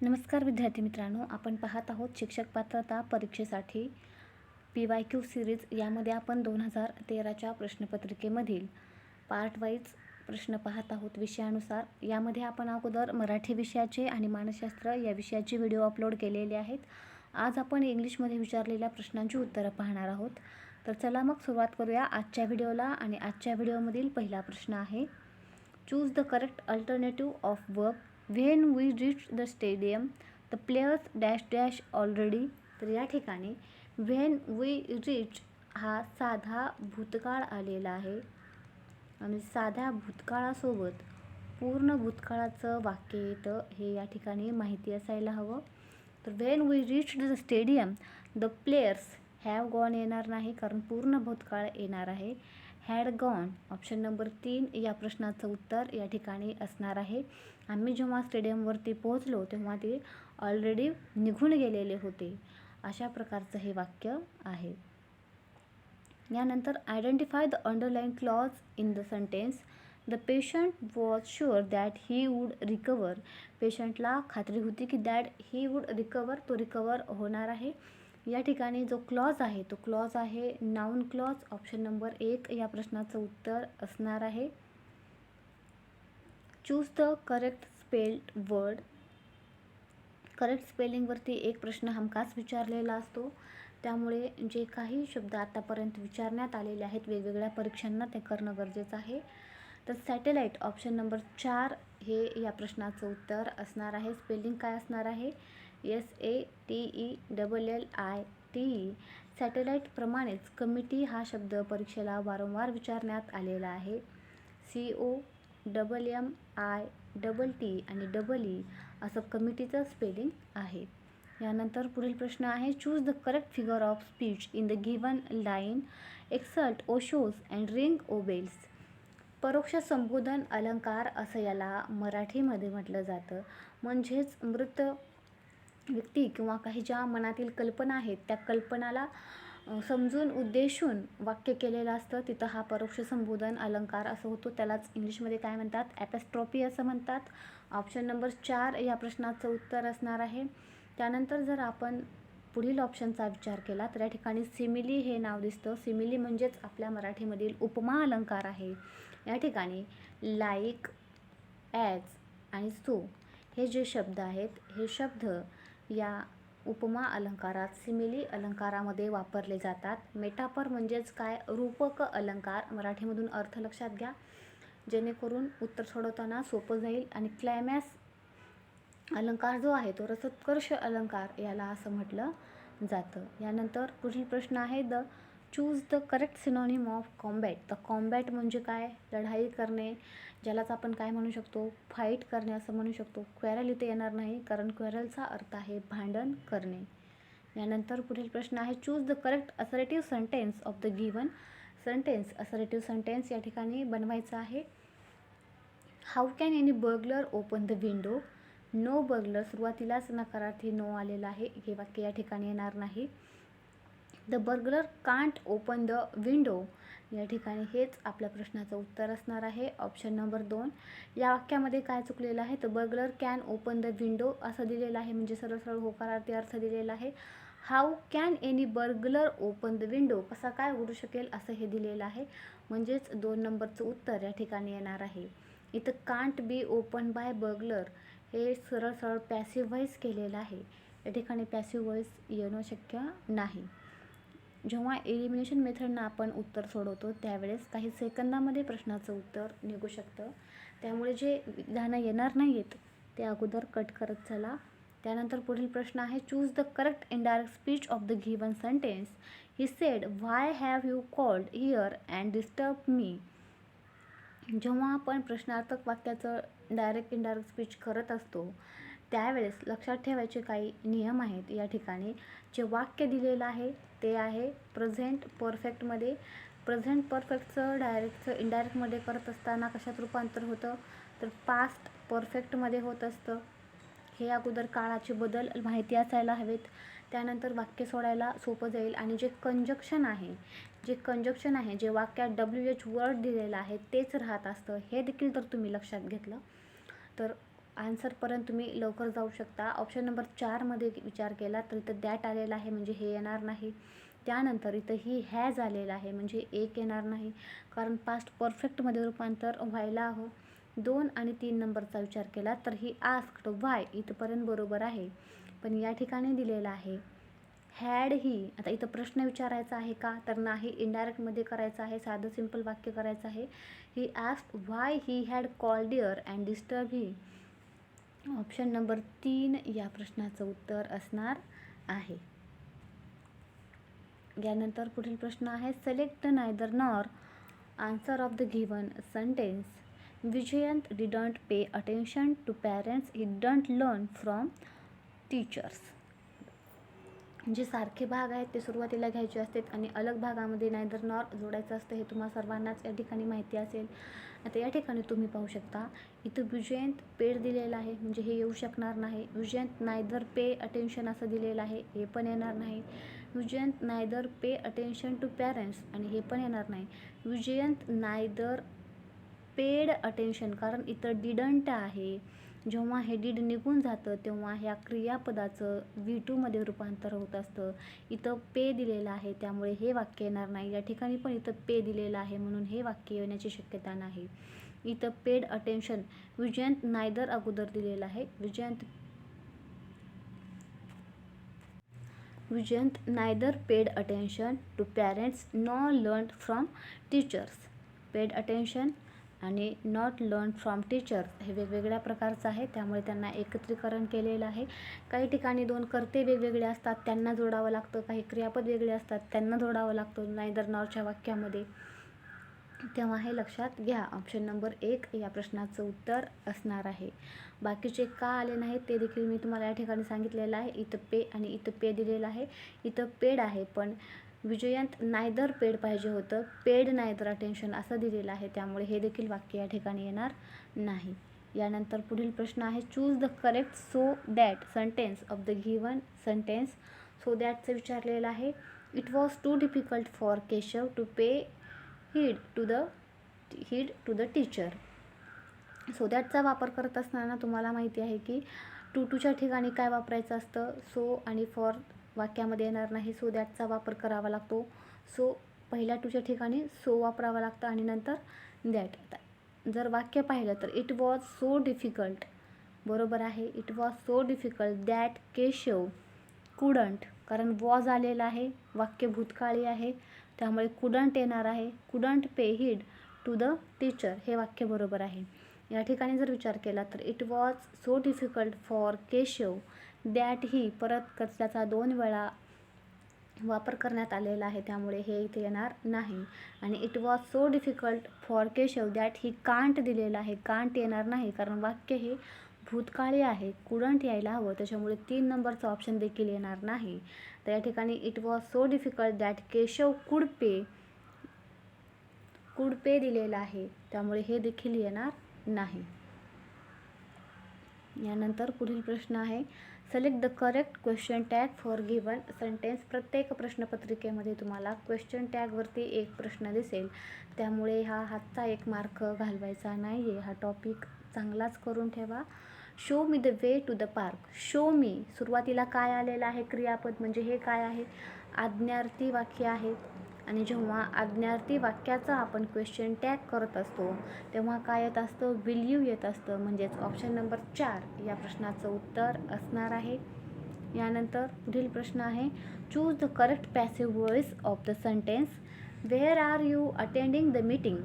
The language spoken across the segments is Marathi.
नमस्कार विद्यार्थी मित्रांनो आपण पाहत आहोत शिक्षक पात्रता परीक्षेसाठी पी वाय क्यू सिरीज यामध्ये आपण दोन हजार तेराच्या प्रश्नपत्रिकेमधील पार्ट वाईज प्रश्न पाहत आहोत. विषयानुसार यामध्ये आपण अगोदर मराठी विषयाचे आणि मानसशास्त्र या विषयाचे व्हिडिओ अपलोड केलेले आहेत. आज आपण इंग्लिशमध्ये विचारलेल्या प्रश्नांची उत्तरं पाहणार आहोत. तर चला मग सुरुवात करूया आजच्या व्हिडिओला आणि आजच्या व्हिडिओमधील पहिला प्रश्न आहे choose the correct alternative of work when we reach the stadium the players dash dash already तर या ठिकाणी व्हेन वी रीच हा साधा भूतकाळ आलेला आहे. आणि साध्या भूतकाळासोबत पूर्ण भूतकाळाचं वाक्य येतं हे या ठिकाणी माहिती असायला हवं. तर when we reach the stadium the players have gone येणार नाही कारण पूर्ण भूतकाळ येणार आहे. हॅड गॉन ऑप्शन नंबर तीन या प्रश्नाचं उत्तर या ठिकाणी असणार आहे. आम्ही जेव्हा स्टेडियमवरती पोहोचलो तेव्हा ते ऑलरेडी निघून गेलेले होते. अशा प्रकारचं हे वाक्य आहे. यानंतर identify the underline clause in the sentence the patient was sure that he would recover पेशंटला खात्री होती की दॅट ही वूड रिकवर तो रिकवर होणार आहे. या ठिकाणी जो क्लॉज आहे तो क्लॉज आहे नाऊन क्लॉज ऑप्शन नंबर एक या प्रश्नाचं उत्तर असणार आहे. Choose the correct spelled word correct स्पेलिंगवरती एक प्रश्न हमखास विचारलेला असतो. त्यामुळे जे काही शब्द आतापर्यंत विचारण्यात आलेले आहेत वेगवेगळ्या परीक्षांना ते करणं गरजेचं आहे. तर सॅटेलाईट ऑप्शन नंबर चार हे या प्रश्नाचं उत्तर असणार आहे. स्पेलिंग काय असणार आहे? S A T E double L I T E सॅटेलाईटप्रमाणेच committee हा शब्द परीक्षेला वारंवार विचारण्यात आलेला आहे. C O double M I double T आणि डबल ई e असं कमिटीचं स्पेलिंग आहे. यानंतर पुढील प्रश्न आहे choose the correct figure of speech in the given line exult Osho's and ring O bells परोक्ष संबोधन अलंकार असं याला मराठीमध्ये म्हटलं जातं. म्हणजेच मृत व्यक्ती किंवा काही ज्या मनातील कल्पना आहेत त्या कल्पनाला समजून उद्देशून वाक्य केलेलं असतं. तिथं हा परोक्ष संबोधन अलंकार असं होतो. त्यालाच इंग्लिशमध्ये काय म्हणतात? ॲपॅस्ट्रॉपी असं म्हणतात. ऑप्शन नंबर चार या प्रश्नाचं उत्तर असणार आहे. त्यानंतर जर आपण पुढील ऑप्शनचा विचार केला तर या ठिकाणी सिमिली हे नाव दिसतं. सिमिली म्हणजेच आपल्या मराठीमधील उपमा अलंकार आहे. या ठिकाणी लाईक ॲज आणि सो हे जे शब्द आहेत हे शब्द या उपमा अलंकारात सिमिली अलंकारामध्ये वापरले जातात. मेटापर म्हणजेच काय? रूपक अलंकार. मराठीमधून अर्थ लक्षात घ्या. जेणेकरून उत्तर सोडवताना सोपं जाईल आणि क्लायमॅस अलंकार जो आहे तो रसोत्कर्ष अलंकार याला असं म्हटलं जातं. यानंतर पुढील प्रश्न आहे. The choose the correct synonym of combat the combat म्हणजे काय? लढाई करणे ज्यालाच आपण काय म्हणू शकतो? फाईट करणे असं म्हणू शकतो. क्वेरल इथे येणार नाही कारण क्वेरलचा अर्थ आहे भांडण करणे. यानंतर पुढील प्रश्न आहे choose the correct assertive sentence of the given sentence assertive sentence या ठिकाणी बनवायचं आहे. How can any burglar open the window no burglar सुरुवातीलाच नकारार्थी नो आलेला आहे. हे वाक्य या ठिकाणी येणार नाही. The burglar can't open the window. या ठिकाणी हेच आपल्या प्रश्नाचं उत्तर असणार आहे. ऑप्शन नंबर दोन. या वाक्यामध्ये काय चुकलेलं आहे? तर burglar can open the window असं दिलेलं आहे. म्हणजे सरळ सरळ होकारार्थी अर्थ दिलेला आहे. How can any burglar open the window? कसा काय उघडू शकेल असं हे दिलेलं आहे. म्हणजेच दोन नंबरचं उत्तर या ठिकाणी येणार आहे. इथं can't be open by burglar हे सरळ सरळ पॅसिव्ह व्हॉईस केलेलं आहे. या ठिकाणी पॅसिव्ह व्हॉईस येणं शक्य नाही. जेव्हा एलिमिनेशन मेथडनं आपण उत्तर सोडवतो त्यावेळेस काही सेकंदामध्ये प्रश्नाचं उत्तर निघू शकतं. त्यामुळे जे विधानं येणार नाही आहेत ते अगोदर कट करत चला. त्यानंतर पुढील प्रश्न आहे choose the correct indirect speech of the given sentence he said why have you called here and disturb me जेव्हा आपण प्रश्नार्थक वाक्याचं डायरेक्ट इनडायरेक्ट स्पीच करत असतो त्यावेळेस लक्षात ठेवायचे काही नियम आहेत या ठिकाणी. जे वाक्य दिलेलं आहे ते आहे. प्रेझेंट परफेक्टमध्ये प्रेझेंट परफेक्टचं डायरेक्टचं इनडायरेक्टमध्ये करत असताना कशात रूपांतर होतं? तर पास्ट परफेक्टमध्ये होत असतं. हे अगोदर काळाचे बदल माहिती असायला हवेत. त्यानंतर वाक्य सोडायला सोपं जाईल. आणि जे कंजक्शन आहे जे कंजक्शन आहे जे वाक्यात डब्ल्यू एच वर्ड दिलेलं आहे तेच राहत असतं. हे देखील तर तुम्ही लक्षात घेतलं. तर आन्सरपर्यंत तुम्ही लवकर जाऊ शकता. ऑप्शन नंबर चारमध्ये विचार केला तर इथं दॅट आलेला आहे म्हणजे हे येणार नाही. त्यानंतर इथं ही हॅज आलेलं आहे म्हणजे एक येणार नाही. कारण पास्ट परफेक्टमध्ये रूपांतर व्हायला हवं. दोन आणि तीन नंबरचा विचार केला तर ही आस्क्ड वाय इथंपर्यंत बरोबर आहे. पण या ठिकाणी दिलेलं आहे हॅड ही. आता इथं प्रश्न विचारायचा आहे का? तर नाही इनडायरेक्टमध्ये करायचं आहे साधं सिंपल वाक्य करायचं आहे. He asked why he had called dear and disturb he option number तीन या प्रश्नाचं उत्तर असणार आहे. यानंतर पुढील प्रश्न आहे select neither nor answer of the given sentence Vijayant didn't pay attention to parents he didn't learn from teachers जे सारखे भाग आहेत ते सुरुवातीला घ्यायचे असतात आणि अलग भागामध्ये नायदर नॉर जोडायचं असतं हे तुम्हा सर्वांनाच या ठिकाणी माहिती असेल. आता या ठिकाणी तुम्ही पाहू शकता इथं विजयंत पेड दिलेलं आहे. म्हणजे हे येऊ शकणार नाही. विजयंत नायदर पे अटेन्शन असं दिलेलं आहे. हे पण येणार नाही. Vijayant neither pay attention to parents आणि हे पण येणार नाही. विजयंत नायदर पेड अटेन्शन कारण इथं डिडंट आहे. जेव्हा हे डीड निघून जातं तेव्हा ह्या क्रियापदाचं व्ही टूमध्ये रूपांतर होत असतं. इथं पे दिलेलं आहे त्यामुळे हे वाक्य येणार नाही. या ठिकाणी पण इथं पे दिलेलं आहे म्हणून हे वाक्य येण्याची शक्यता नाही. इथं पेड अटेन्शन विजयंत नायदर अगोदर दिलेलं आहे. Vijayant Vijayant neither paid attention to parents nor learn from teachers paid attention आणि नॉट लर्न फ्रॉम टीचर हे वेगवेगळ्या प्रकारचं आहे. त्यामुळे त्यांना एकत्रीकरण केलेलं आहे. काही ठिकाणी दोन कर्ते वेगवेगळे असतात. त्यांना जोडावं लागतं. काही क्रियापद वेगळे असतात. त्यांना जोडावं लागतं. नायदर नॉरच्या वाक्यामध्ये. तेव्हा हे लक्षात घ्या. ऑप्शन नंबर एक या प्रश्नाचं उत्तर असणार आहे. बाकीचे का आले नाहीत ते देखील मी तुम्हाला या ठिकाणी सांगितलेलं आहे. इथं पे आणि इथं पे दिलेलं आहे. इथं पेड आहे. पण विजयंत नायदर पेड पाहिजे होतं. पेड नायदर अटेन्शन असं दिलेलं आहे. त्यामुळे हे देखील वाक्य या ठिकाणी येणार नाही. यानंतर पुढील प्रश्न आहे choose the correct so that sentence of the given sentence so दॅटचं विचारलेलं आहे. It was too difficult for Keshav to pay heed to the heed to the teacher so दॅटचा वापर करत असताना तुम्हाला माहिती आहे की टू टूच्या ठिकाणी काय वापरायचं असतं? सो आणि फॉर वाक्यामध्ये येणार नाही. सो दॅटचा वापर करावा लागतो. सो पहिल्या टूच्या ठिकाणी सो वापरावा लागतं आणि नंतर दॅट आता जर वाक्य पाहिलं तर इट वॉज सो डिफिकल्ट बरोबर आहे. It was so difficult that Keshav couldn't कारण वॉज आलेलं आहे. वाक्य भूतकाळी आहे. त्यामुळे कुडंट येणार आहे. Couldn't pay heed to the teacher हे वाक्य बरोबर आहे. या ठिकाणी जर विचार केला तर it was so difficult for Keshav that he परत कचऱ्याचा दोन वेळा वापर करण्यात आलेला आहे त्यामुळे हे इथे येणार नाही. आणि it was so difficult for Keshav that he can't दिलेलं आहे कांट येणार नाही कारण वाक्य हे भूतकाळी आहे कुडंट यायला हवं त्याच्यामुळे तीन नंबरचं ऑप्शन देखील येणार नाही. तर या ठिकाणी it was so difficult that Keshav could pay could pay दिलेलं आहे त्यामुळे हे देखील येणार नाही. यानंतर पुढील प्रश्न आहे select the correct question tag for given sentence प्रत्येक प्रश्नपत्रिकेमध्ये तुम्हाला क्वेश्चन टॅगवरती एक प्रश्न दिसेल. त्यामुळे हा हातचा एक मार्क घालवायचा नाही आहे हा टॉपिक चांगलाच करून ठेवा. Show me the way to the park show me सुरुवातीला काय आलेलं आहे? क्रियापद म्हणजे हे काय आहे? आज्ञार्थी वाक्य आहे. आणि जेव्हा आज्ञार्थी वाक्याचा आपण क्वेश्चन टॅग करत असतो तेव्हा काय येत असतं? विल यू येत असतं. म्हणजेच ऑप्शन नंबर चार या प्रश्नाचं उत्तर असणार आहे. यानंतर पुढील प्रश्न आहे choose the correct passive voice of the sentence where are you attending the meeting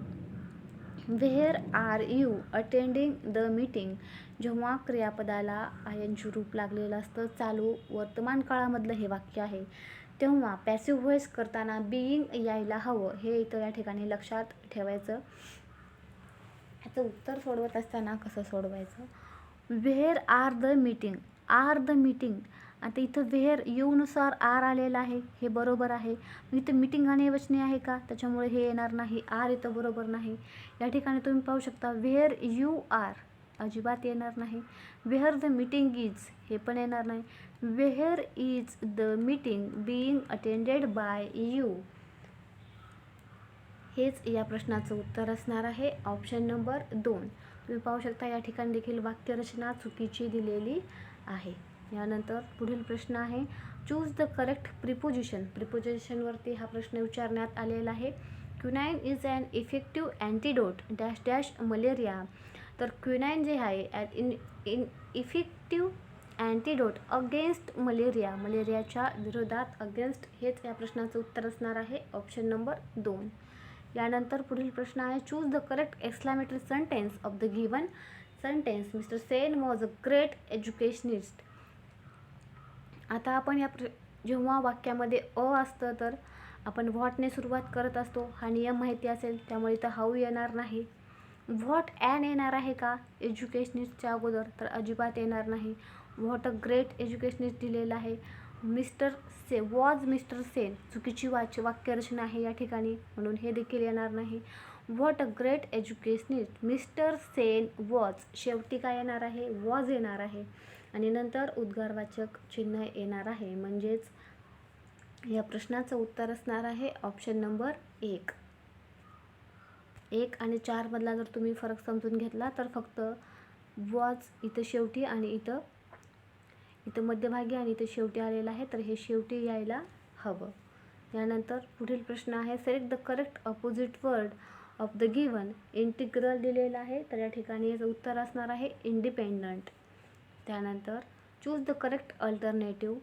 where are you attending the meeting जेव्हा क्रियापदाला आय एन जी रूप लागलेलं असतं चालू वर्तमान काळामधलं हे वाक्य आहे. तेव्हा पॅसिव्ह व्हॉइस करताना बिईंग यायला हवं हे इथं या ठिकाणी लक्षात ठेवायचं. ह्याचं उत्तर सोडवत असताना कसं सोडवायचं? Where are the meeting are the meeting आता इथं व्हेअर यूनुसार आर आलेलं आहे हे बरोबर आहे. इथं मीटिंग आणि वचने आहे का? त्याच्यामुळे हे येणार नाही. आर इथं बरोबर नाही. या ठिकाणी तुम्ही पाहू शकता व्हेअर यू आर अजिबात येणार नाही. वेहर द मीटिंग इज हे पण येणार नाही. Where is the meeting being attended by you. हेच या प्रश्नाचं उत्तर असणार आहे. ऑप्शन नंबर दोन. तुम्ही पाहू शकता या ठिकाणी देखील वाक्यरचना चुकीची दिलेली आहे. यानंतर पुढील प्रश्न आहे. चूज द करेक्ट प्रिपोजिशन प्रिपोजिशनवरती हा प्रश्न विचारण्यात आलेला आहे. Quinine is an effective antidote dash dash malaria तर क्विनाईन जे आहे at in in effective antidote against malaria मलेरियाच्या विरोधात अगेन्स्ट हेच या प्रश्नाचं उत्तर असणार आहे ऑप्शन नंबर दोन. यानंतर पुढील प्रश्न आहे choose the correct exclamatory sentence of the given sentence mister Sen was a great educationist आता आपण या प्र जेव्हा वाक्यामध्ये अ असतं तर आपण व्हॉटने सुरुवात करत असतो हा नियम माहिती असेल त्यामुळे इथं हाऊ येणार नाही. व्हॉट ॲन येणार आहे का? एज्युकेशनिस्टच्या अगोदर तर अजिबात येणार नाही. व्हॉट अ ग्रेट एज्युकेशनिस्ट दिलेलं आहे. Mister say was mister Sen चुकीची वाच वाक्यरचना आहे या ठिकाणी म्हणून हे देखील येणार नाही. What a great educationist mister Sen was शेवटी काय येणार आहे? वॉज येणार आहे. आणि नंतर उद्गारवाचक चिन्ह येणार आहे. म्हणजेच या प्रश्नाचं उत्तर असणार आहे ऑप्शन नंबर एक. एक आणि चारमधला जर तुम्ही फरक समजून घेतला तर फक्त वॉज इथं शेवटी आणि इथं इथं मध्यभागी आणि इथं शेवटी आलेलं आहे तर हे शेवटी यायला हवं. यानंतर पुढील प्रश्न आहे select the correct opposite word of the given integral दिलेलं आहे तर या ठिकाणी याचं उत्तर असणार आहे इंडिपेंडंट. त्यानंतर choose the correct alternative.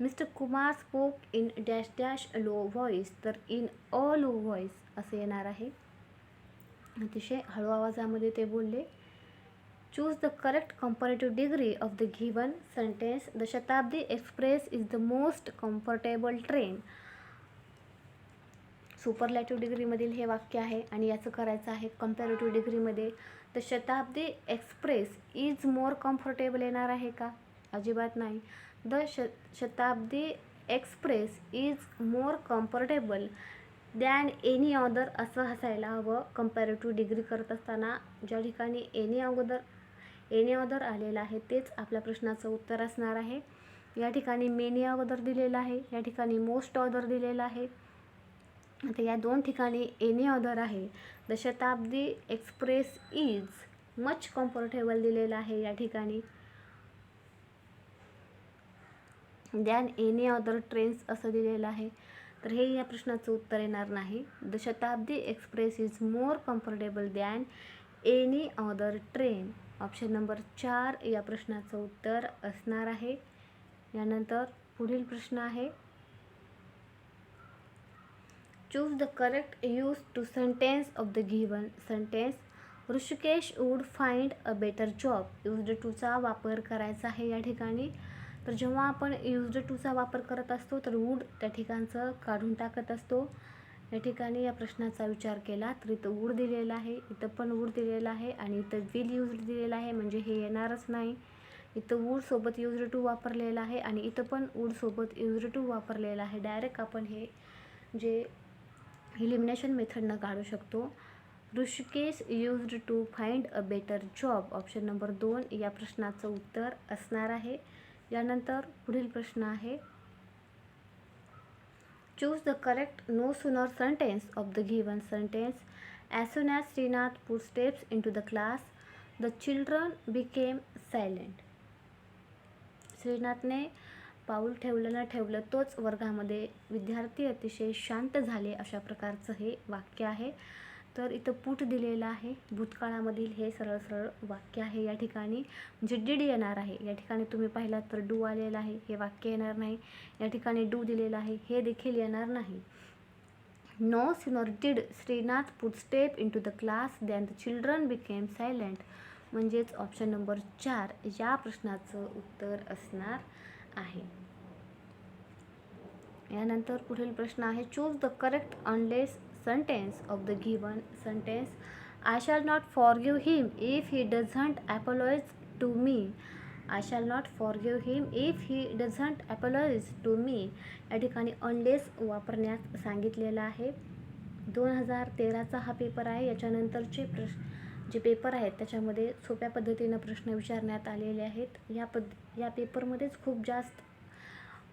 Mister Kumar spoke in dash dash low voice तर इन अ लो व्हॉईस असं येणार आहे. अतिशय हळू आवाजामध्ये ते बोलले choose the correct comparative degree of the given sentence the Shatabdi express is the most comfortable train superlative डिग्रीमधील हे वाक्य आहे आणि याचं करायचं आहे कम्पॅरेटिव्ह डिग्रीमध्ये the Shatabdi express is more comfortable येणार आहे का? अजिबात नाही. द श Shatabdi express is more comfortable than any other असं हसायला हवं कम्पॅरेटिव्ह डिग्री करत असताना ज्या ठिकाणी एनी अगोदर एनी अदर आलेलं आहे तेच आपल्या प्रश्नाचं उत्तर असणार आहे. या ठिकाणी मेनी अगोदर दिलेलं आहे या ठिकाणी मोस्ट ऑदर दिलेलं आहे. आता या दोन ठिकाणी एनी ऑदर आहे. The Shatabdi Express is much comfortable दिलेलं आहे या ठिकाणी. दॅन एनी अदर ट्रेन्स असं दिलेलं आहे. तर हे या प्रश्नाचं उत्तर येणार नाही. The Shatabdi Express is more comfortable than any other train. Option number चार या प्रश्नाचं उत्तर असणार आहे. यानंतर पुढील प्रश्न आहे. Choose the correct use to sentence of the given sentence Rishikesh would find a better job used टूचा वापर करायचा आहे या ठिकाणी. तर जेव्हा आपण यूज्ड टूचा वापर करत असतो तर वूड त्या ठिकाणचं काढून टाकत असतो. या ठिकाणी या प्रश्नाचा विचार केला तर इथं वूड दिलेलं आहे इथं पण वूड दिलेलं आहे आणि इथं विल यूज दिलेलं आहे म्हणजे हे येणारच नाही. इथं वूडसोबत यूज्ड टू वापरलेलं आहे आणि इथं पण वूडसोबत यूज्ड टू वापरलेलं आहे. डायरेक्ट आपण हे जे इलिमिनेशन मेथडनं काढू शकतो. Rishikesh used to find a better job option number दोन या प्रश्नाचं उत्तर असणार आहे. यानंतर पुढील प्रश्न आहे. Choose the correct no sooner sentence of the given sentence as soon as Shrinath put steps into the class the children became silent श्रीनाथने पाऊल ठेवलं ना ठेवलं तोच वर्गामध्ये विद्यार्थी अतिशय शांत झाले अशा प्रकारचं हे वाक्य आहे. तर इथं पूट दिलेलं आहे. भूतकाळामधील हे सरळ सरळ वाक्य आहे या ठिकाणी. म्हणजे डीड येणार आहे. या ठिकाणी तुम्ही पाहिलात तर डू आलेलं आहे. हे वाक्य येणार नाही. या ठिकाणी डू दिलेलं आहे. हे देखील येणार नाही. No sooner did. Shrinath put step into the class. Then the children became silent. म्हणजेच ऑप्शन नंबर चार या प्रश्नाचं उत्तर असणार आहे. यानंतर पुढील प्रश्न आहे. Choose the correct unless sentence of the given sentence. I shall not forgive him if he doesn't apologize to me. I shall not forgive him if he doesn't apologize to me. या ठिकाणी अनलेस वापरण्यास सांगितलेलं आहे. दोन हजार तेराचा हा पेपर आहे. याच्यानंतरचे प्रश्न जे पेपर आहेत त्याच्यामध्ये सोप्या पद्धतीनं प्रश्न विचारण्यात आलेले आहेत. या पद्ध या पेपरमध्येच खूप जास्त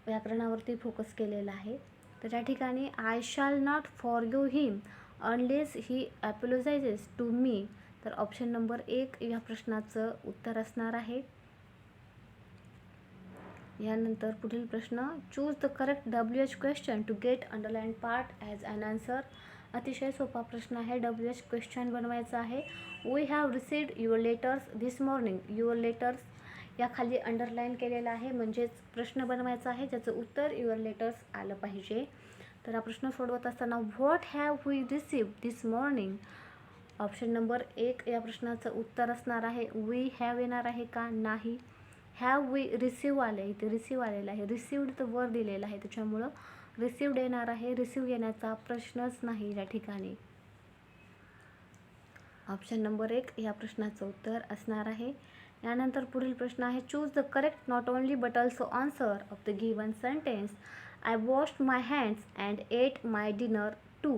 व्याकरणावरती फोकस केलेला आहे. तर या ठिकाणी I shall not forgive him unless he apologises to me तर ऑप्शन नंबर एक या प्रश्नाचं उत्तर असणार आहे. यानंतर पुढील प्रश्न choose the correct W H question to get underline part as an answer अतिशय सोपा प्रश्न आहे डब्ल्यू एच क्वेश्चन बनवायचा आहे. We have received your letters this morning your letters या खाली अंडरलाईन केलेलं आहे. म्हणजेच प्रश्न बनवायचा आहे. ज्याचं उत्तर युअर लेटर्स आलं पाहिजे. तर हा प्रश्न सोडवत असताना what have we receive this morning option number एक या प्रश्नाचं उत्तर असणार आहे. वी हॅव येणार आहे का? नाही. हॅव वी रिसिव्ह आले इथे रिसीव आलेलं आहे. रिसिव्ड तर वर दिलेलं आहे. त्याच्यामुळं रिसिव्ड येणार आहे. रिसिव्ह येण्याचा प्रश्नच नाही या ठिकाणी. ऑप्शन नंबर एक या प्रश्नाचं उत्तर असणार आहे. यानंतर पुढील प्रश्न आहे choose the correct not only but also answer of the given sentence I wash my hands and ate my dinner too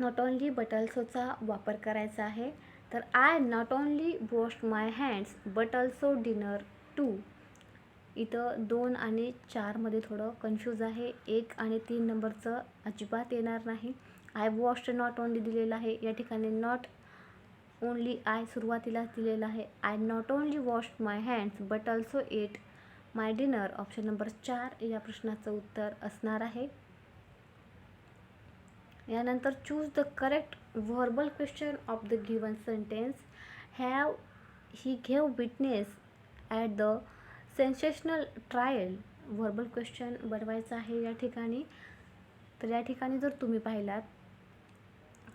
not only but ऑल्सोचा वापर करायचा आहे तर I not only wash my hands but also dinner too इथं दोन आणि चारमध्ये थोडं कन्फ्यूज आहे. एक आणि तीन नंबरचं अजिबात येणार नाही. आय वॉश नॉट ओनली दिलेलं आहे या ठिकाणी नॉट ओनली आय सुरुवातीलाच दिलेलं आहे. I not only wash my hands but also ate my dinner option number चार या प्रश्नाचं उत्तर असणार आहे. यानंतर choose the correct verbal question of the given sentence have he gave witness at the sensational trial verbal question बनवायचं आहे या ठिकाणी. तर या ठिकाणी जर तुम्ही पाहिलात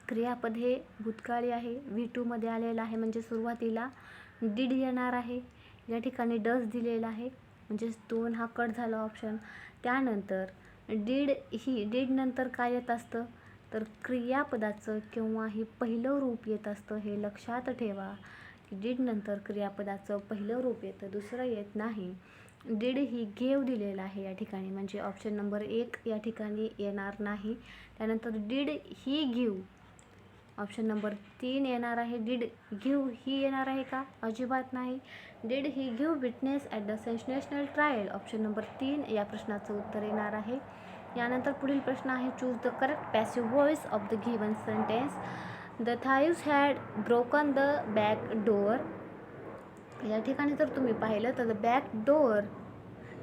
क्रियापद हे भूतकाळी आहे. व्ही टूमध्ये आलेलं आहे. म्हणजे सुरुवातीला डीड येणार आहे. या ठिकाणी डस दिलेला आहे. म्हणजेच दोन हा कट झाला ऑप्शन त्यानंतर डीड ही डीड नंतर काय येत असतं? तर क्रियापदाचं किंवा हे पहिलं रूप येत असतं हे लक्षात ठेवा. की डीड नंतर क्रियापदाचं पहिलं रूप येतं दुसरं येत नाही. डीड ही घेव दिलेलं आहे या ठिकाणी. म्हणजे ऑप्शन नंबर एक या ठिकाणी येणार नाही. त्यानंतर डीड ही घेव ऑप्शन नंबर तीन येणार आहे. डीड गिव ही येणार आहे का? अजिबात नाही. Did he give witness at the sensational trial. Option number तीन या प्रश्नाचं उत्तर येणार आहे. यानंतर पुढील प्रश्न आहे choose the correct passive voice of the given sentence the thieves had broken the back door या ठिकाणी जर तुम्ही पाहिलं तर द बॅक डोअर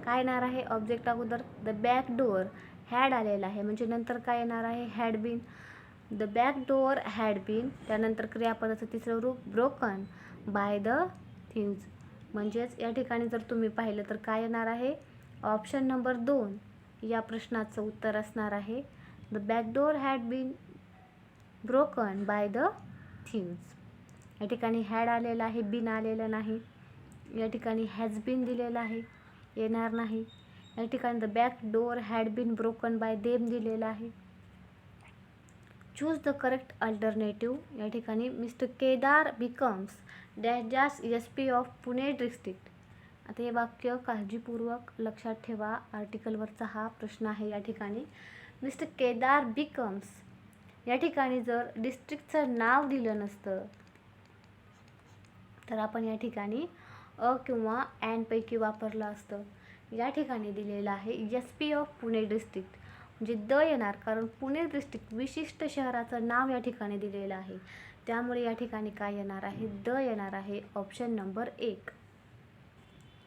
काय येणार आहे? ऑब्जेक्ट अगोदर द बॅक डोअर हॅड आलेला आहे. म्हणजे नंतर काय येणार आहे? Had been the back door had been त्यानंतर क्रियापदाचं तिसरं रूप ब्रोकन बाय द थिंग्ज म्हणजेच या ठिकाणी जर तुम्ही पाहिलं तर काय येणार आहे? ऑप्शन नंबर दोन या प्रश्नाचं उत्तर असणार आहे. The back door had been broken by the things या ठिकाणी हॅड आलेलं आहे बिन आलेलं नाही. या ठिकाणी हॅज बीन दिलेलं आहे येणार नाही. या ठिकाणी the back door had been broken by them दिलेलं आहे. चूज द करेक्ट अल्टरनेटिव्ह या ठिकाणी Mr Kedar becomes dash dash S P of Pune district आता हे वाक्य काळजीपूर्वक लक्षात ठेवा. आर्टिकलवरचा हा प्रश्न आहे या ठिकाणी. मिस्टर केदार बिकम्स या ठिकाणी जर डिस्ट्रिक्टचं नाव दिलं नसतं तर आपण या ठिकाणी अ किंवा ॲनपैकी वापरलं असतं. या ठिकाणी दिलेलं आहे S P of Pune district म्हणजे द येणार कारण पुणे डिस्ट्रिक्ट विशिष्ट शहराचं नाव या ठिकाणी दिलेलं आहे. त्यामुळे या ठिकाणी काय येणार आहे? द येणार आहे ऑप्शन नंबर एक.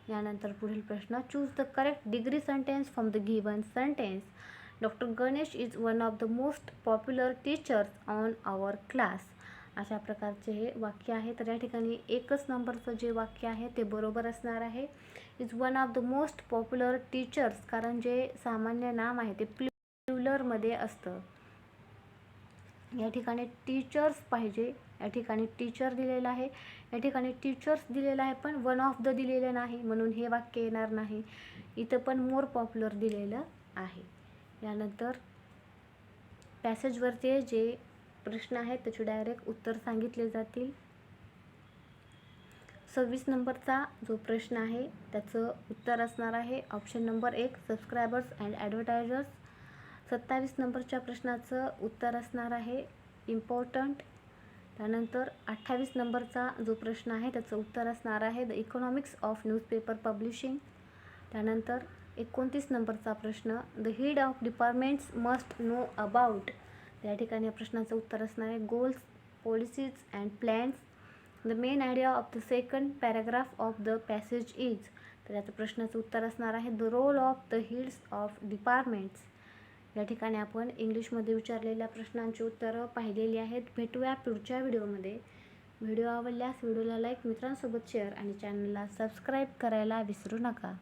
यानंतर पुढील प्रश्न choose the correct degree sentence from the given sentence doctor Ganesh is one of the most popular teachers on our class अशा प्रकारचे हे वाक्य आहे. तर या ठिकाणी एकच नंबरचं जे वाक्य आहे ते बरोबर असणार आहे. Is one of the most popular teachers कारण जे सामान्य नाम आहे ते प्ल्युलरमध्ये असतं. या ठिकाणी टीचर्स पाहिजे या ठिकाणी टीचर दिलेलं आहे या ठिकाणी टीचर्स दिलेलं आहे पण वन ऑफ द दिलेलं नाही म्हणून हे वाक्य येणार नाही. इथं पण मोर पॉप्युलर दिलेलं आहे. यानंतर पॅसेजवरचे जे प्रश्न आहेत त्याचे डायरेक्ट उत्तर सांगितले जातील. सव्वीस नंबरचा जो प्रश्न आहे त्याचं उत्तर असणार आहे. ऑप्शन नंबर एक सबस्क्रायबर्स अँड ॲडव्हर्टायझर्स सत्तावीस नंबरच्या प्रश्नाचं उत्तर असणार आहे. इम्पॉर्टंट त्यानंतर अठ्ठावीस नंबरचा जो प्रश्न आहे त्याचं उत्तर असणार आहे. The economics of newspaper publishing त्यानंतर एकोणतीस नंबरचा प्रश्न the head of departments must know about या ठिकाणी या प्रश्नाचं उत्तर असणार आहे. Goals policies and plans the main idea of the second paragraph of the passage is तर याचं प्रश्नाचं उत्तर असणार आहे. The role of the hills of departments या ठिकाणी आपण इंग्लिशमध्ये विचारलेल्या प्रश्नांची उत्तरं पाहिलेली आहेत. भेटूया पुढच्या व्हिडिओमध्ये. व्हिडिओ आवडल्यास व्हिडिओला लाईक मित्रांसोबत शेअर आणि चॅनलला सबस्क्राईब करायला विसरू नका.